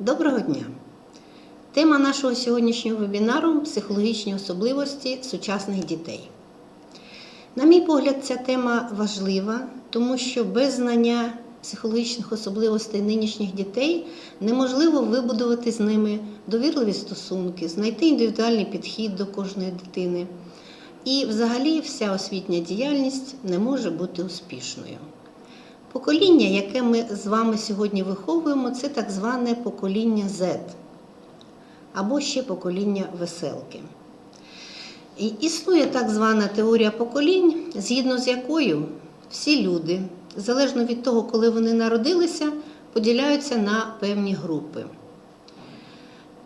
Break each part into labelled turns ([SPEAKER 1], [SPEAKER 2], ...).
[SPEAKER 1] Доброго дня! Тема нашого сьогоднішнього вебінару психологічні особливості сучасних дітей. На мій погляд, ця тема важлива, тому що без знання психологічних особливостей нинішніх дітей неможливо вибудувати з ними довірливі стосунки, знайти індивідуальний підхід до кожної дитини. І взагалі вся освітня діяльність не може бути успішною. Покоління, яке ми з вами сьогодні виховуємо, це так зване покоління Z або ще покоління веселки. І існує так звана теорія поколінь, згідно з якою всі люди, залежно від того, коли вони народилися, поділяються на певні групи.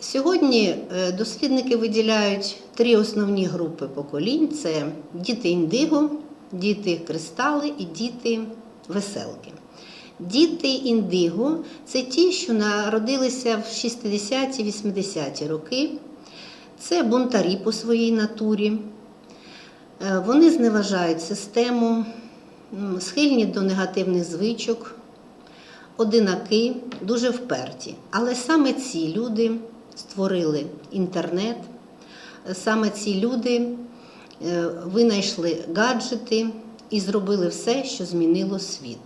[SPEAKER 1] Сьогодні е, дослідники виділяють три основні групи поколінь: це діти індиго, діти кристали і діти веселки. Діти індиго це ті, що народилися в 60-ті, 80-ті роки. Це бунтарі по своїй натурі. Е, Вони зневажають систему, схильні до негативних звичок, одинаки, дуже вперті. Але саме ці люди створили інтернет, саме ці люди е, винайшли гаджети і зробили все, що змінило світ.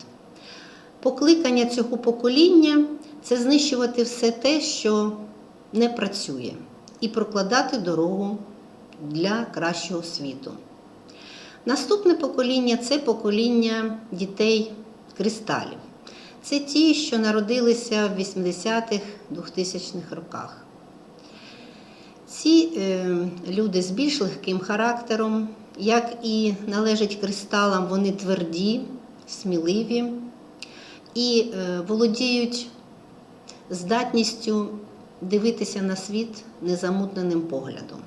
[SPEAKER 1] Покликання цього покоління це знищувати все те, що не працює, і прокладати дорогу для кращого світу. Наступне покоління це покоління дітей кристалів. Це ті, що народилися в 80-х, 2000-х роках. Ці е, люди з більш легким характером, як і належить кристалам, вони тверді, сміливі і е, володіють здатністю дивитися на світ незамутненим поглядом.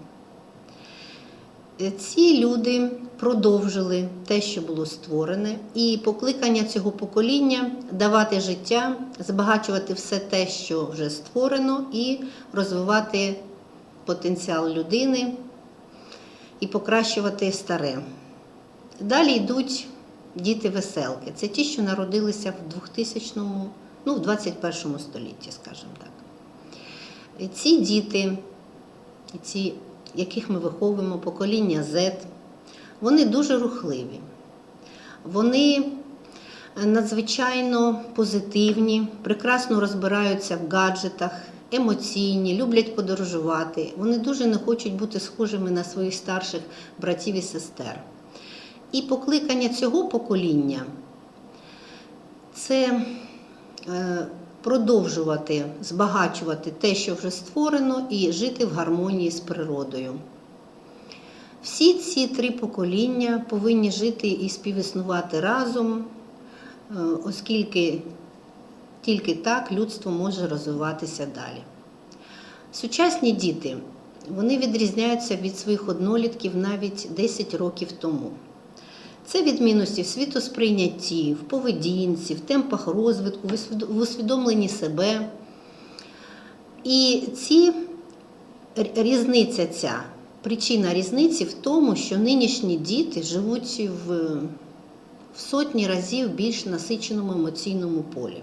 [SPEAKER 1] Е, Ці люди продовжили те, що було створене, і покликання цього покоління давати життя, збагачувати все те, що вже створено, і розвивати потенціал людини і покращувати старе. Далі йдуть діти-веселки. Це ті, що народилися в 2000-му, ну, в 21 столітті, скажімо так. І Ці діти, ці, яких ми виховуємо, покоління Z, вони дуже рухливі. Вони надзвичайно позитивні, прекрасно розбираються в гаджетах, емоційні, люблять подорожувати. Вони дуже не хочуть бути схожими на своїх старших братів і сестер. І покликання цього покоління це е, продовжувати збагачувати те, що вже створено, і жити в гармонії з природою. Всі ці три покоління повинні жити і співіснувати разом, е, оскільки тільки так людство може розвиватися далі. Сучасні діти вони відрізняються від своїх однолітків навіть 10 років тому. Це відмінності в світосприйнятті, в поведінці, в темпах розвитку, в усвідомленні себе. І ці різниця ця, причина різниці в тому, що нинішні діти живуть в, в сотні разів більш насиченому емоційному полі.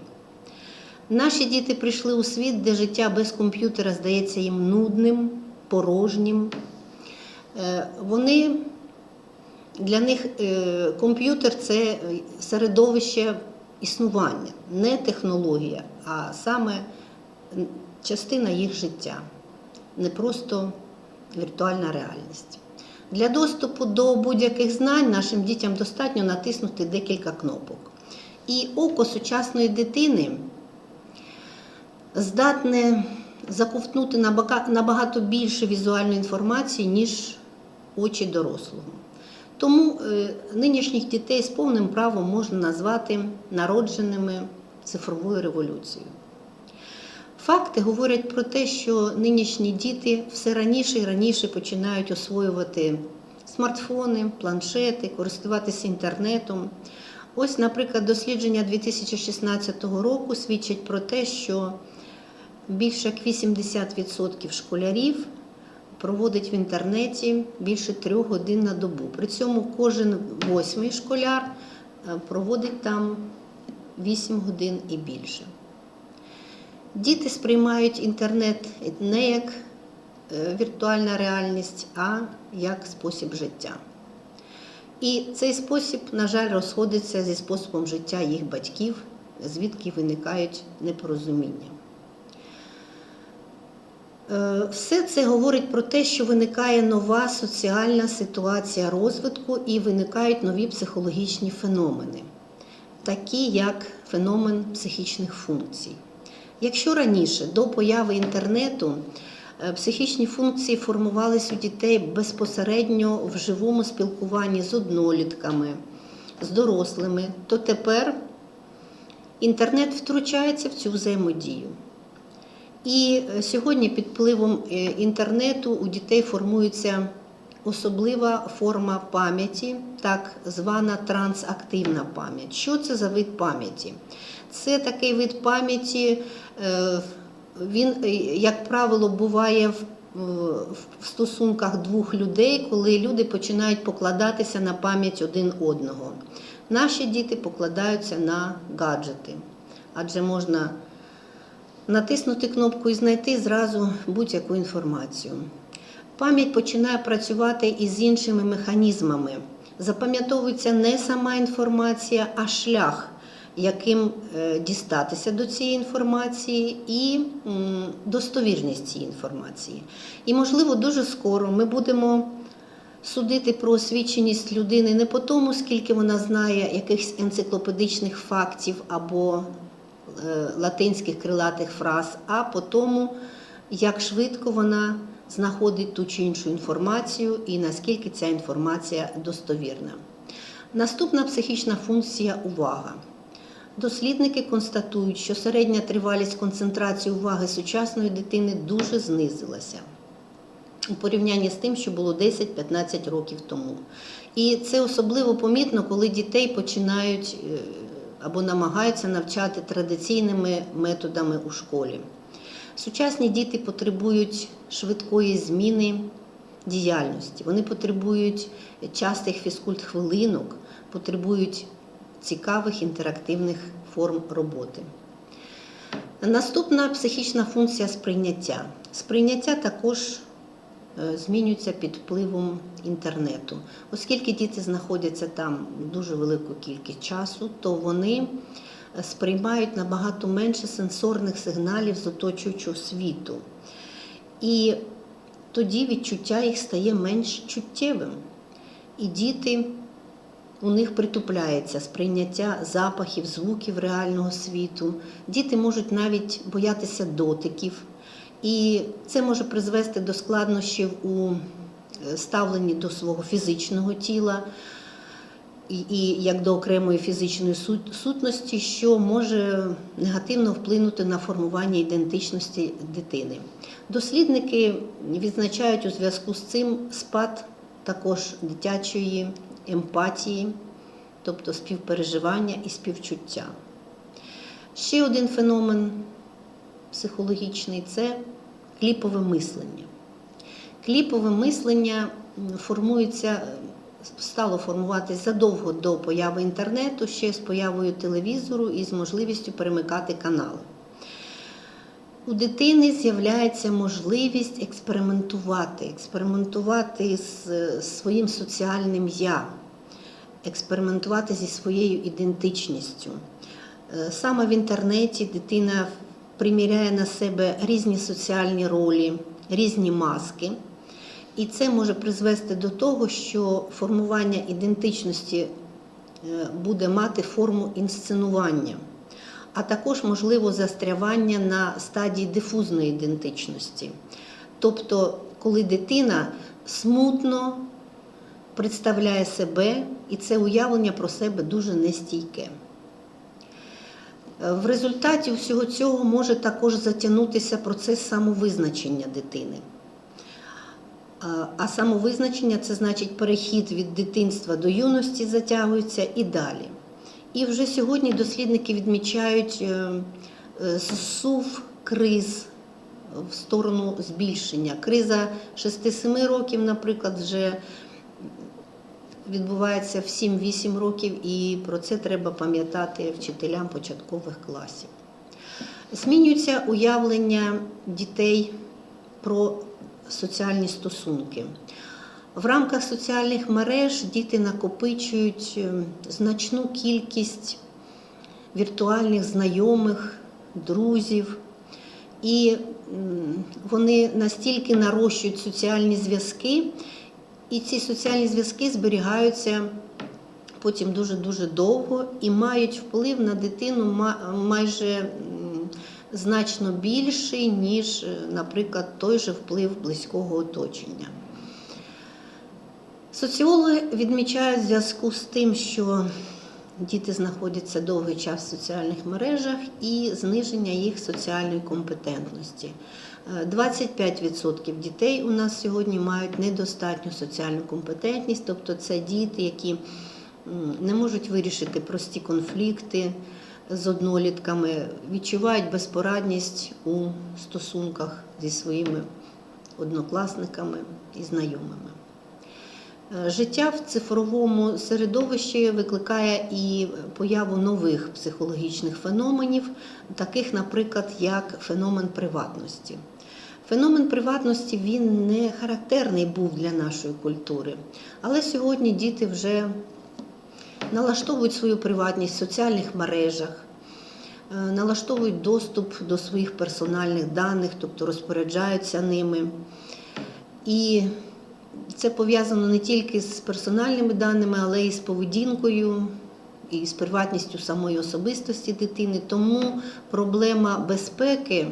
[SPEAKER 1] Наші діти прийшли у світ, де життя без комп'ютера здається їм нудним, порожнім. Е, Вони для них е, комп'ютер це середовище існування, не технологія, а саме частина їх життя, не просто віртуальна реальність. Для доступу до будь-яких знань нашим дітям достатньо натиснути декілька кнопок. І око сучасної дитини здатне заковтнути набагато більше візуальної інформації, ніж очі дорослого. Тому е, нинішніх дітей з повним правом можна назвати народженими цифровою революцією. Факти говорять про те, що нинішні діти все раніше і раніше починають освоювати смартфони, планшети, користуватися інтернетом. Ось, наприклад, дослідження 2016 року свідчать про те, що більше як 80% школярів проводить в інтернеті більше трьох годин на добу. При цьому кожен восьмий школяр е, проводить там 8 годин і більше. Діти сприймають інтернет не як е, віртуальна реальність, а як спосіб життя. І цей спосіб, на жаль, розходиться зі способом життя їх батьків, звідки виникають непорозуміння. Е, Все це говорить про те, що виникає нова соціальна ситуація розвитку і виникають нові психологічні феномени, такі як феномен психічних функцій. Якщо раніше до появи інтернету е, психічні функції формувалися у дітей безпосередньо в живому спілкуванні з однолітками, з дорослими, то тепер інтернет втручається в цю взаємодію. І е, сьогодні під впливом е, інтернету у дітей формується особлива форма пам'яті, так звана трансактивна пам'ять. Що це за вид пам'яті? Це такий вид пам'яті, е, він, як правило, буває в в стосунках двох людей, коли люди починають покладатися на пам'ять один одного. Наші діти покладаються на гаджети, адже можна натиснути кнопку і знайти зразу будь-яку інформацію. Пам'ять починає працювати із іншими механізмами. Запам'ятовується не сама інформація, а шлях, яким е, дістатися до цієї інформації, і достовірність цієї інформації. І, можливо, дуже скоро ми будемо судити про освіченість людини не по тому, скільки вона знає якихось енциклопедичних фактів або латинських крилатих фраз, а по тому, як швидко вона знаходить ту чи іншу інформацію і наскільки ця інформація достовірна. Наступна психічна функція увага. Дослідники констатують, що середня тривалість концентрації уваги сучасної дитини дуже знизилася у порівнянні з тим, що було 10-15 років тому. І це особливо помітно, коли дітей починають е, або намагаються навчати традиційними методами у школі. Сучасні діти потребують швидкої зміни діяльності, вони потребують частих фізкульт-хвилинок, потребують цікавих інтерактивних форм роботи. Наступна психічна функція сприйняття. Сприйняття також е, змінюється під впливом інтернету. Оскільки діти знаходяться там дуже велику кількість часу, то вони сприймають набагато менше сенсорних сигналів з оточуючого світу. І тоді відчуття їх стає менш чуттєвим. І діти у них притупляється сприйняття запахів, звуків реального світу. Діти можуть навіть боятися дотиків. І це може призвести до складнощів у е, ставленні до свого фізичного тіла і, і як до окремої фізичної сут- сутності, що може негативно вплинути на формування ідентичності дитини. Дослідники відзначають у зв'язку з цим спад також дитячої емпатії, тобто співпереживання і співчуття. Ще один феномен психологічний це кліпове мислення. Кліпове мислення формується, е, стало формуватися задовго до появи інтернету, ще з появою телевізору і з можливістю перемикати канали. У дитини з'являється можливість експериментувати, експериментувати з е, своїм соціальним я, експериментувати зі своєю ідентичністю. Е, Саме в інтернеті дитина приміряє на себе різні соціальні ролі, різні маски. І це може призвести до того, що формування ідентичності е, буде мати форму інсценування, а також можливо застрявання на стадії дифузної ідентичності. Тобто, коли дитина смутно представляє себе, і це уявлення про себе дуже нестійке. Е, В результаті всього цього може також затягнутися процес самовизначення дитини. А- А самовизначення це значить перехід від дитинства до юності затягується і далі. І вже сьогодні дослідники відмічають е, е, зсув криз в сторону збільшення. Криза 6-7 років, наприклад, вже відбувається в 7-8 років, і про це треба пам'ятати вчителям початкових класів. Змінюється уявлення дітей про соціальні стосунки. В рамках соціальних мереж діти накопичують е, значну кількість віртуальних знайомих, друзів, і вони настільки нарощують соціальні зв'язки, і ці соціальні зв'язки зберігаються потім дуже-дуже довго і мають вплив на дитину майже значно більший, ніж, е, наприклад, той же вплив близького оточення. Соціологи відмічають зв'язку з тим, що діти знаходяться довгий час в соціальних мережах і зниження їх соціальної компетентності. Е, 25% дітей у нас сьогодні мають недостатню соціальну компетентність, тобто це діти, які не можуть вирішити прості конфлікти з однолітками, відчувають безпорадність у стосунках зі своїми однокласниками і знайомими. Е, Життя в цифровому середовищі викликає і появу нових психологічних феноменів, таких, наприклад, як феномен приватності. Феномен приватності він не характерний був для нашої культури, але сьогодні діти вже налаштовують свою приватність в соціальних мережах, е, налаштовують доступ до своїх персональних даних, тобто розпоряджаються ними. І це пов'язано не тільки з персональними даними, але й з поведінкою і з приватністю самої особистості дитини. Тому проблема безпеки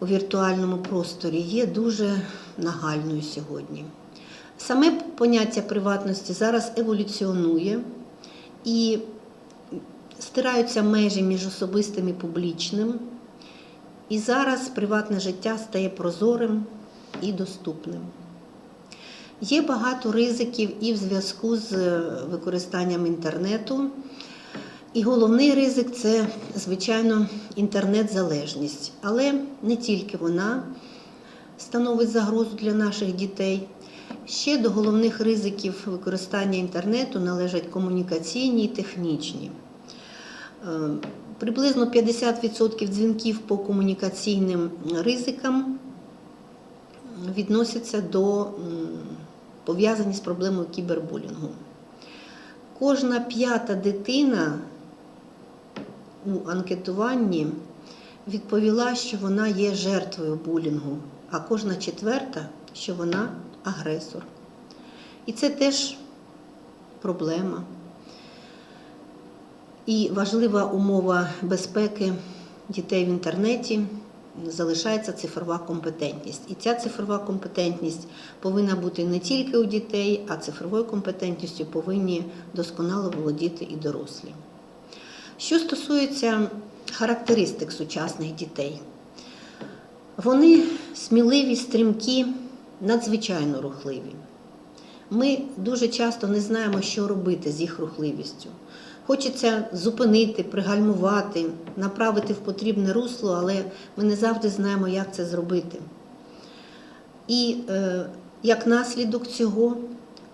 [SPEAKER 1] у віртуальному просторі є дуже нагальною сьогодні. Саме поняття приватності зараз еволюціонує і стираються межі між особистим і публічним. І зараз приватне життя стає прозорим і доступним. Є багато ризиків і в зв'язку з використанням інтернету. І головний ризик це, звичайно, інтернет-залежність. Але не тільки вона становить загрозу для наших дітей. Ще до головних ризиків використання інтернету належать комунікаційні і технічні. Е, Приблизно 50% дзвінків по комунікаційним ризикам відносяться до пов'язані з проблемою кібербулінгу. Кожна п'ята дитина у анкетуванні відповіла, що вона є жертвою булінгу, а кожна четверта, що вона агресор. І це теж проблема. І важлива умова безпеки дітей в інтернеті залишається цифрова компетентність. І ця цифрова компетентність повинна бути не тільки у дітей, а цифровою компетентністю повинні досконало володіти і дорослі. Що стосується характеристик сучасних дітей, вони сміливі, стрімкі, надзвичайно рухливі. Ми дуже часто не знаємо, що робити з їх рухливістю. Хочеться зупинити, пригальмувати, направити в потрібне русло, але ми не завжди знаємо, як це зробити. І е, як наслідок цього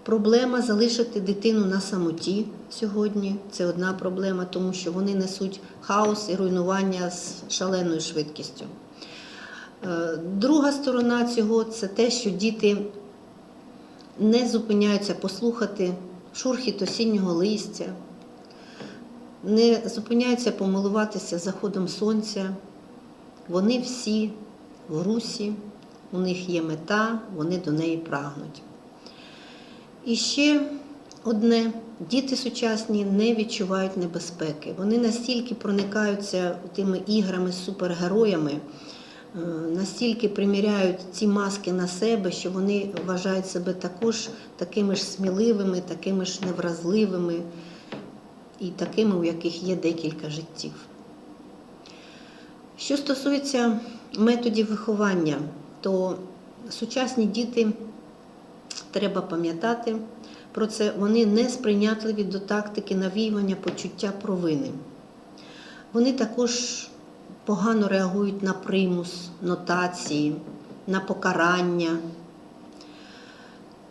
[SPEAKER 1] проблема залишити дитину на самоті сьогодні. Це одна проблема, тому що вони несуть хаос і руйнування з шаленою швидкістю. Е, друга сторона цього це те, що діти не зупиняються послухати шурхіт осіннього листя, не зупиняються помилуватися заходом сонця. Вони всі в русі, у них є мета, вони до неї прагнуть. І ще одне: діти сучасні не відчувають небезпеки. Вони настільки проникаються тими іграми з супергероями, е, настільки приміряють ці маски на себе, що вони вважають себе також такими ж сміливими, такими ж невразливими і такими, у яких є декілька життів. Що стосується методів виховання, то сучасні діти, треба пам'ятати про це, вони не сприйнятливі до тактики навіювання почуття провини. Вони також погано реагують на примус, нотації, на покарання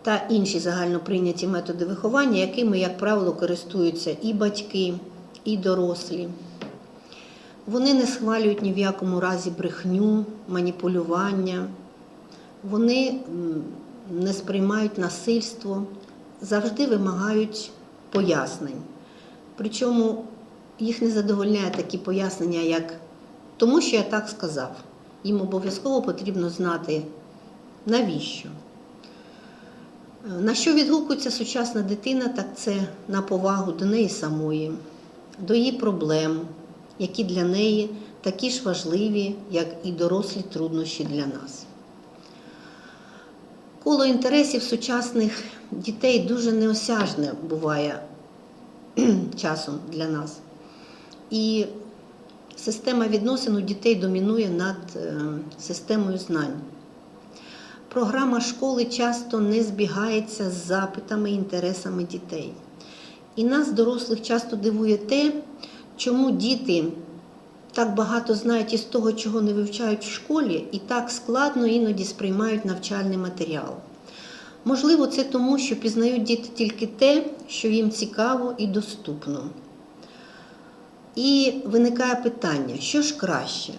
[SPEAKER 1] та інші загальноприйняті методи виховання, якими, як правило, користуються і батьки, і дорослі. Вони не схвалюють ні в якому разі брехню, маніпулювання. Вони не сприймають насильство, завжди вимагають пояснень. Причому їх не задовольняє такі пояснення, як тому, що я так сказав. Їм обов'язково потрібно знати, навіщо. На що відгукується сучасна дитина, так це на повагу до неї самої, до її проблем, які для неї такі ж важливі, як і дорослі труднощі для нас. Коло інтересів сучасних дітей дуже неосяжне буває часом для нас. І система відносин у дітей домінує над е, системою знань. Програма школи часто не збігається з запитами і інтересами дітей. І нас, дорослих, часто дивує те, чому діти так багато знають із того, чого не вивчають в школі, і так складно іноді сприймають навчальний матеріал. Можливо, це тому, що пізнають діти тільки те, що їм цікаво і доступно. І виникає питання, що ж краще?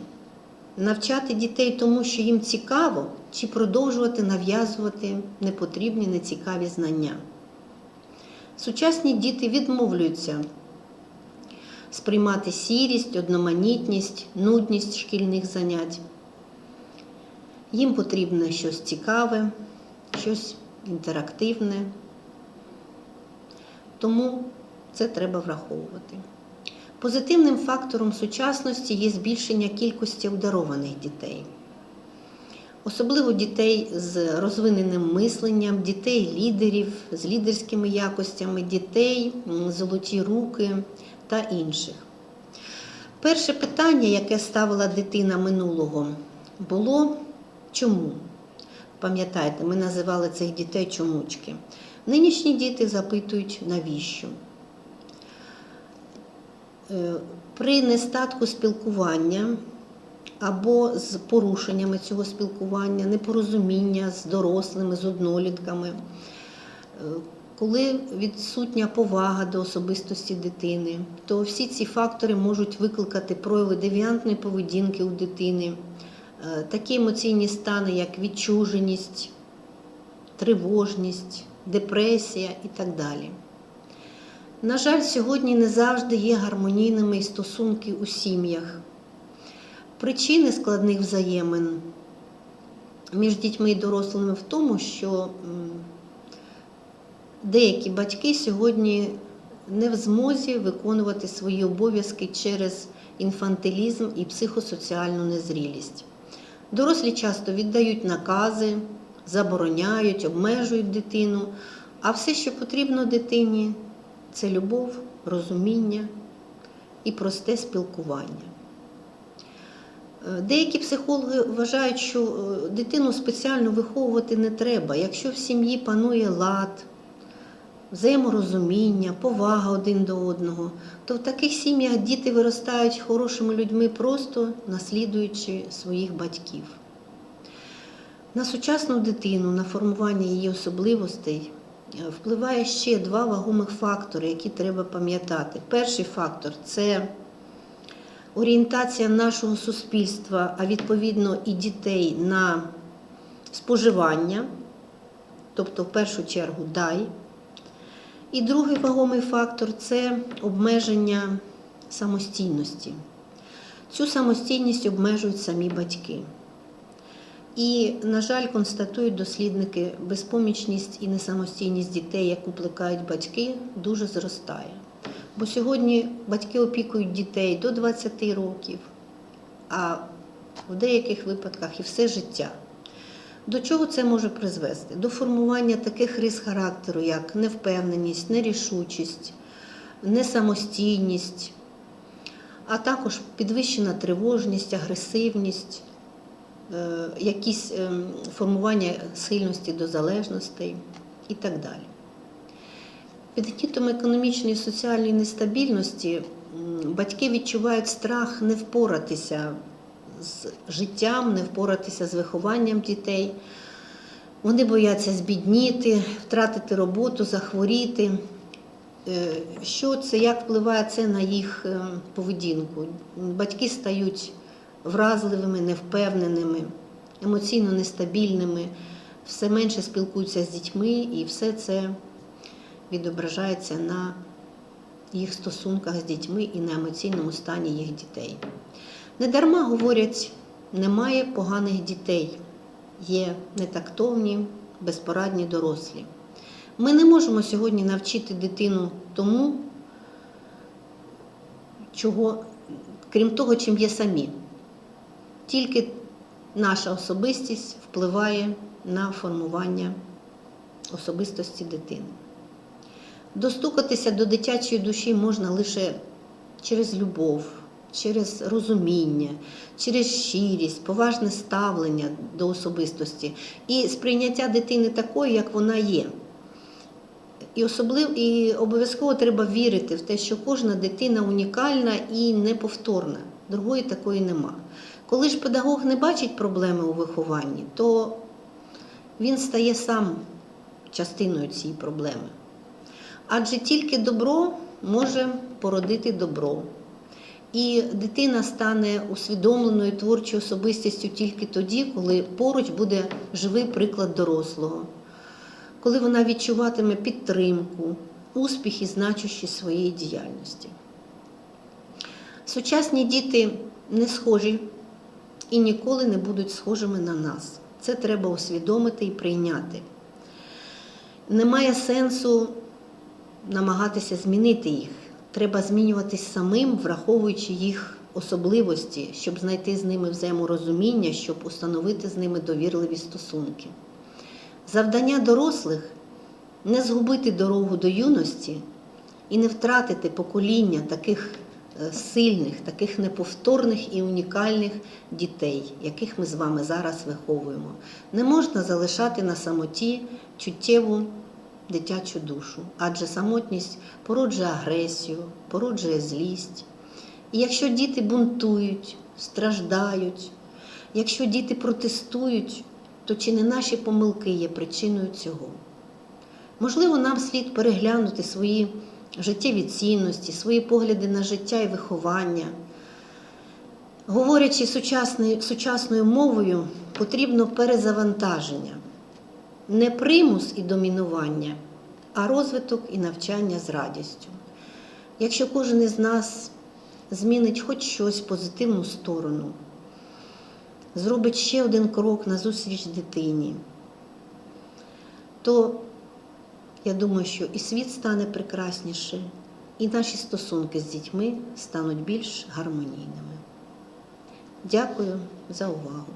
[SPEAKER 1] Навчати дітей тому, що їм цікаво, чи продовжувати нав'язувати непотрібні, нецікаві знання. Сучасні діти відмовлюються сприймати сірість, одноманітність, нудність шкільних занять. Їм потрібно щось цікаве, щось інтерактивне. Тому це треба враховувати. Позитивним фактором сучасності є збільшення кількості обдарованих дітей. Особливо дітей з розвиненим мисленням, дітей-лідерів з лідерськими якостями, дітей, золоті руки та інших. Перше питання, яке ставила дитина минулого, було чому? Пам'ятаєте, ми називали цих дітей чомучки. Нинішні діти запитують, навіщо? Е, При нестатку спілкування або з порушеннями цього спілкування, непорозуміння з дорослими, з однолітками, е, коли відсутня повага до особистості дитини, то всі ці фактори можуть викликати прояви девіантної поведінки у дитини, е, такі емоційні стани, як відчуженість, тривожність, депресія і так далі. На жаль, сьогодні не завжди є гармонійними стосунки у сім'ях. Причини складних взаємин між дітьми і дорослими в тому, що деякі батьки сьогодні не в змозі виконувати свої обов'язки через інфантилізм і психосоціальну незрілість. Дорослі часто віддають накази, забороняють, обмежують дитину, а все, що потрібно дитині, це любов, розуміння і просте спілкування. Деякі психологи вважають, що е, дитину спеціально виховувати не треба. Якщо в сім'ї панує лад, взаєморозуміння, повага один до одного, то в таких сім'ях діти виростають хорошими людьми, просто наслідуючи своїх батьків. На сучасну дитину, на формування її особливостей е, впливає ще два вагомих фактори, які треба пам'ятати. Перший фактор це орієнтація нашого суспільства, а відповідно і дітей на споживання, тобто в першу чергу дай. І другий вагомий фактор це обмеження самостійності. Цю самостійність обмежують самі батьки. І, на жаль, констатують дослідники, безпомічність і несамостійність дітей, яку плекають батьки, дуже зростає. Бо сьогодні батьки опікують дітей до 20 років, а в деяких випадках і все життя. До чого це може призвести? До формування таких рис характеру, як невпевненість, нерішучість, несамостійність, а також підвищена тривожність, агресивність, е, якісь ем, формування схильності до залежностей і так далі. Під гнітом економічної і соціальної нестабільності батьки відчувають страх не впоратися з життям, не впоратися з вихованням дітей. Вони бояться збідніти, втратити роботу, захворіти. Е, Що це, як впливає це на їх е, поведінку? Батьки стають вразливими, невпевненими, емоційно нестабільними, все менше спілкуються з дітьми, і все це відображається на їх стосунках з дітьми і на емоційному стані їх дітей. Недарма говорять, немає поганих дітей, є нетактовні, безпорадні дорослі. Ми не можемо сьогодні навчити дитину тому, чого, крім того, чим є самі. Тільки наша особистість впливає на формування особистості дитини. Достукатися до дитячої душі можна лише через любов, через розуміння, через щирість, поважне ставлення до особистості і сприйняття дитини такою, як вона є. І особливо і обов'язково треба вірити в те, що кожна дитина унікальна і неповторна. Другої такої нема. Коли ж педагог не бачить проблеми у вихованні, то він стає сам частиною цієї проблеми. Адже тільки добро може породити добро. І дитина стане усвідомленою творчою особистістю тільки тоді, коли поруч буде живий приклад дорослого, коли вона відчуватиме підтримку, успіх і значущість своєї діяльності. Сучасні діти не схожі і ніколи не будуть схожими на нас. Це треба усвідомити і прийняти. Немає сенсу намагатися змінити їх. Треба змінюватись самим, враховуючи їх особливості, щоб знайти з ними взаєморозуміння, щоб установити з ними довірливі стосунки. Завдання дорослих не згубити дорогу до юності і не втратити покоління таких е, сильних, таких неповторних і унікальних дітей, яких ми з вами зараз виховуємо. Не можна залишати на самоті чуттєву дитячу душу, адже самотність породжує агресію, породжує злість. І якщо діти бунтують, страждають, якщо діти протестують, то чи не наші помилки є причиною цього? Можливо, нам слід переглянути свої життєві цінності, свої погляди на життя і виховання. Говорячи сучасною, мовою, потрібно перезавантаження не примус і домінування, а розвиток і навчання з радістю. Якщо кожен із нас змінить хоч щось в позитивну сторону, зробить ще один крок на зустріч дитині, то я думаю, що і світ стане прекрасніше, і наші стосунки з дітьми стануть більш гармонійними. Дякую за увагу.